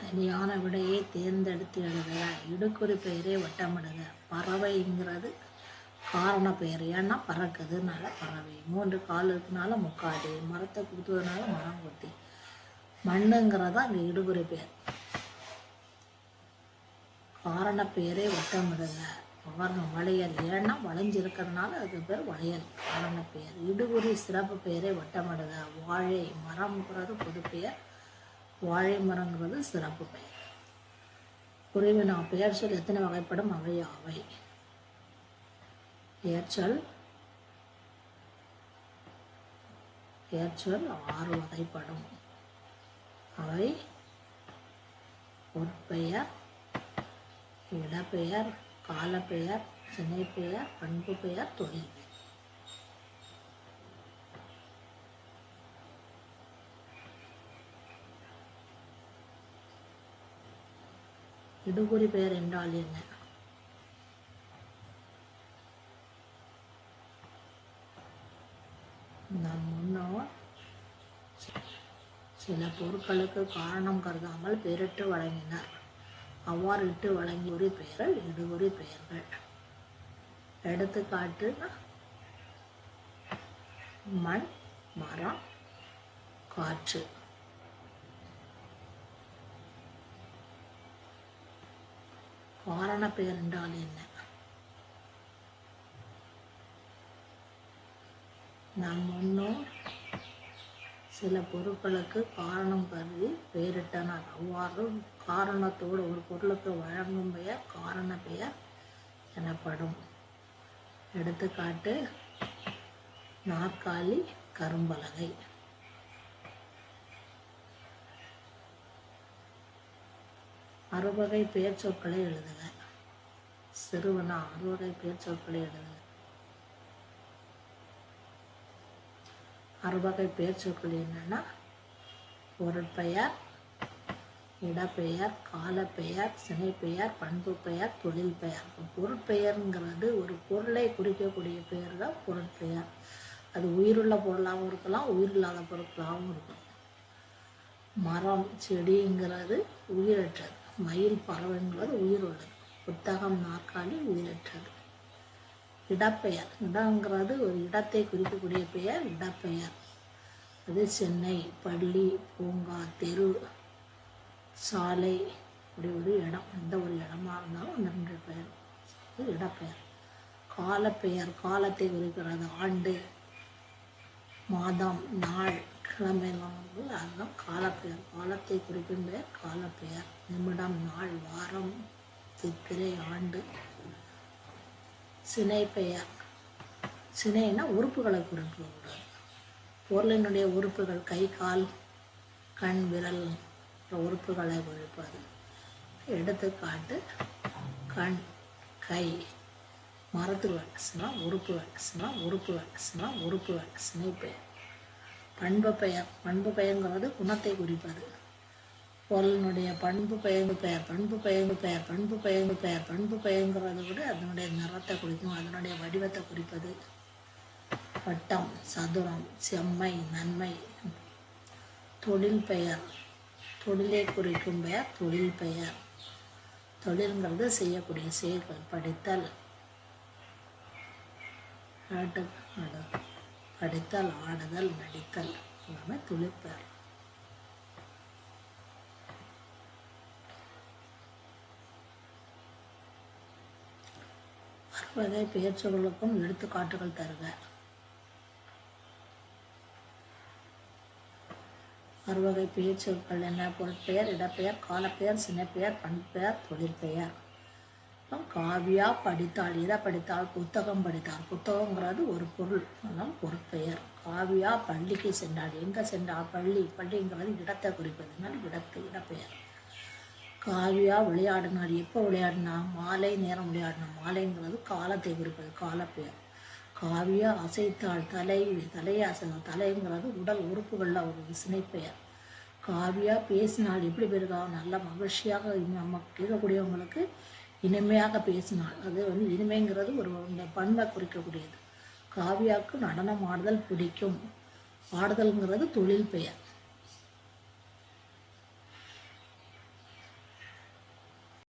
சரியான விடையை தேர்ந்தெடுத்து எழுதுக. இடுக்குறி பெயரே வட்டமிடுக. பறவைங்கிறது காரண பெயர். ஏன்னா பறக்குதுனால பறவை. மூன்று கால் இருக்கனால முக்காடு மரத்தை குத்துவதனால மரம் குத்தி. மண்ணுங்கிறதா அங்கே இடுகுறி பெயர். காரண பெயரே வட்டமிடுக. காரணம் வளையல். ஏன்னா வளைஞ்சிருக்கிறதுனால அதுக்கு பேர் வளையல் காரண பெயர். இடுகுறி சிறப்பு பெயரே வட்டமிடுக. வாழை மரம்ங்கிறது பொது பெயர். வாழை மரங்கிறது சிறப்பு. பெயர் குருவினா பெயர் சொல் எத்தனை வகைப்படும்? அவை அவை ஏற்றல் ஏற்றல் ஆறு வகைப்படும். அவை பொற்பெயர் இடப்பெயர் காலப்பெயர் சினைப்பெயர் பண்பு பெயர் தொழில் பெயர் இடுகுறி பெயர் என்றால் என்ன? நம் முன்னோர் சில பொருட்களுக்கு காரணம் கருதாமல் பெயரிட்டு வழங்கினர். அவ்வாறு இட்டு வழங்கிய ஒரு பெயர்கள் இடுகுறி பெயர்கள். எடுத்துக்காட்டு மண் மரம் காற்று. காரண பெயர் என்றால் என்ன? நம் முன்னோர் சில பொருட்களுக்கு காரணம் கருதி பெயரிட்டனர். அவ்வாறு காரணத்தோடு ஒரு பொருளுக்கு வழங்கும் பெயர் காரண பெயர் எனப்படும். எடுத்துக்காட்டு நாற்காலி கரும்பலகை. அறுவகை பெயர் சொற்களை எழுதுக. சிறுவனா அறுவகை பெயர் சொற்களை எழுதுக. அறுவகை பெயர் சொற்கள் என்னன்னா பொருட்பெயர் இடப்பெயர் காலப்பெயர் சினைப்பெயர் பண்பு பெயர் தொழில் பெயர் பொருட்பெயருங்கிறது ஒரு பொருளை குறிக்கக்கூடிய பெயர் தான் பொருட்பெயர். அது உயிருள்ள பொருளாகவும் இருக்கலாம் உயிரில்லாத பொருட்களாகவும் இருக்கும் மரம் செடிங்கிறது உயிரற்றது. மயில் பறவைங்கிறது உயிருள்ளது புத்தகம் நாற்காலி உயிரற்றது. இடப்பெயர். இடங்கிறது ஒரு இடத்தை குறிக்கக்கூடிய பெயர் இடப்பெயர். அது சென்னை பள்ளி பூங்கா தெரு சாலை இப்படி ஒரு இடம். எந்த ஒரு இடமா இருந்தாலும் அந்த ரெண்டு பெயர் இடப்பெயர். காலப்பெயர். காலத்தை குறிக்கிறது. ஆண்டு மாதம் நாள். கிழமைலாம் வந்து அதுதான் காலப்பெயர் காலத்தை குறிக்கும் பெயர் காலப்பெயர் நிமிடம் நாள் வாரம் சித்திரை ஆண்டு சினை பெயர் சினைனா உறுப்புகளை குறிப்பிடக்கூடாது பொருளினுடைய உறுப்புகள் கை கால் கண் விரல் உறுப்புகளை குறிப்பது. எடுத்துக்காட்டு கண் கை. மரத்துகள் சினா உறுப்புகள் சினா உறுப்புகள் சினா உறுப்புகள் சினை பெயர் பண்பு பெயர் பண்பு பெயர்ங்கிறது குணத்தை குறிப்பது. பொருளினுடைய பண்பு பெயர்ந்து பெயர் பண்பு பெயர்ந்து பெயர் பண்பு பெயர்ந்து பெயர் பண்பு பெயர்ங்கிறத விட அதனுடைய நிறத்தை குறிக்கும் அதனுடைய வடிவத்தை குறிப்பது. வட்டம் சதுரம் செம்மை நன்மை. தொழில் பெயர் தொழிலை குறிக்கும் பெயர் தொழில் பெயர். தொழில்ங்கிறது செய்யக்கூடிய செயல்கள் படித்தல். ஆட்டு படித்தல் ஆடுதல் நடித்தல். எல்லாமே தொழிற்பெயர் அறுவகை பெயர் எடுத்துக்காட்டுகள் தருக. அறுவகை பெயர் என்ன? பொருட்பெயர் இடப்பெயர் காலப்பெயர் சின்னப்பெயர் பண்பெயர் தொழிற்பெயர். காவியா படித்தாள் எதை படித்தாள் புத்தகம் படித்தாள் புத்தகங்கிறது ஒரு பொருள் அதனால் பொருட்பெயர். காவியா பள்ளிக்கு சென்றாள் எங்கே சென்றாள் பள்ளி பள்ளிங்கிறது இடத்தை குறிப்பதுனால் இடத்து இடப்பெயர். காவியா விளையாடினாள் எப்போ விளையாடினா? மாலை நேரம் விளையாடினா மாலைங்கிறது காலத்தை குறிப்பது காலப்பெயர். காவியா அசைத்தாள் தலை தலையை அசை தலைங்கிறது உடல் உறுப்புகளில் ஒரு சினைப்பெயர் காவியா பேசினால் எப்படி பெருகா? நல்ல மகிழ்ச்சியாக நம்ம கேட்கக்கூடியவங்களுக்கு இனிமையாக பேசினாள். அது வந்து இனிமைங்கிறது ஒரு இந்த பண்பை குறிக்கக்கூடியது. காவியாவுக்கு நடனம் ஆடுதல் பிடிக்கும். ஆடுதல்ங்கிறது தொழில் பெயர்.